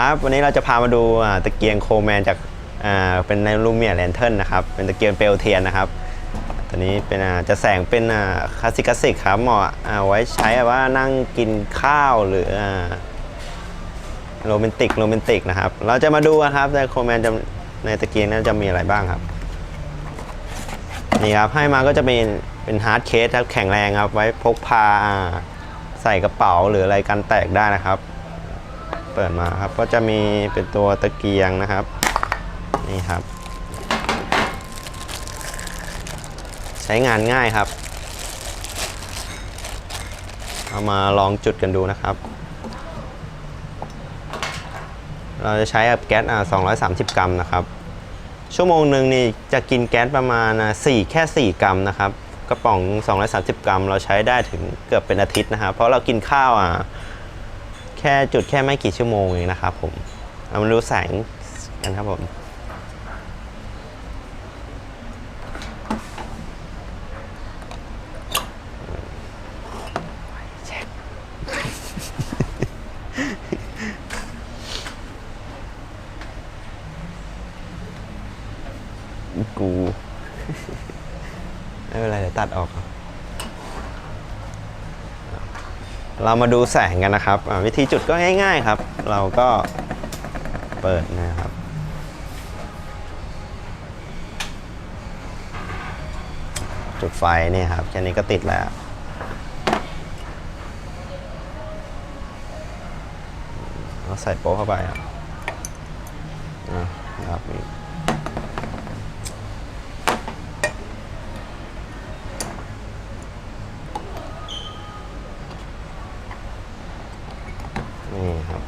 ครับวันนี้เราจะพามาดูตะเกียงโคแมนจากเป็นในลูเมียแลนเทิร์นนะครับเป็นตะเกียงเปลวเทียนนะครับตัวนี้เป็นจะแสงเป็นคลาสสิกคลาสสิกครับเหมาะไว้ใช้ว่านั่งกินข้าวหรือโรแมนติกโรแมนติกนะครับเราจะมาดูครับในโคแมนในตะเกียงนั้นจะมีอะไรบ้างครับนี่ครับให้มาก็จะเป็นเป็นฮาร์ดเคสครับแข็งแรงครับไว้พกพาอ่าใส่กระเป๋าหรืออะไรกันแตกได้นะครับ เปิดมาครับ ก็จะมีเป็นตัวตะเกียงนะครับ นี่ครับ ใช้งานง่ายครับ เอามาลองจุดกันดูนะครับ เราจะใช้กับแก๊สอ่า230 กรัมนะครับ ชั่วโมงหนึ่งนี่จะกินแก๊สประมาณอะ4แค่ 4 กรัมนะครับกระป๋อง 230 กรัม เราใช้ได้ถึงเกือบเป็นอาทิตย์นะครับ เพราะเรากินข้าวอะ ค่จุดแค่ไม่กี่ชั่วโมงเองนะครับผมเอามาดูแสงกันครับผมกู ไม่เป็นไรเดี๋ยวตัดออก เรามาดูแสงกันนะครับวิธีจุดก็ง่าย ๆครับ เราก็เปิดนะครับ จุดไฟนี่ครับแค่นี้ก็ติดแล้วเราใส่โป๊ะเข้าไปครับอะนะครับ นี่ครับ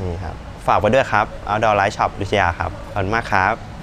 นี่ครับ ฝากไว้ด้วยครับ Outdoor Light Shop ดุชยาครับ ขอบคุณมากครับ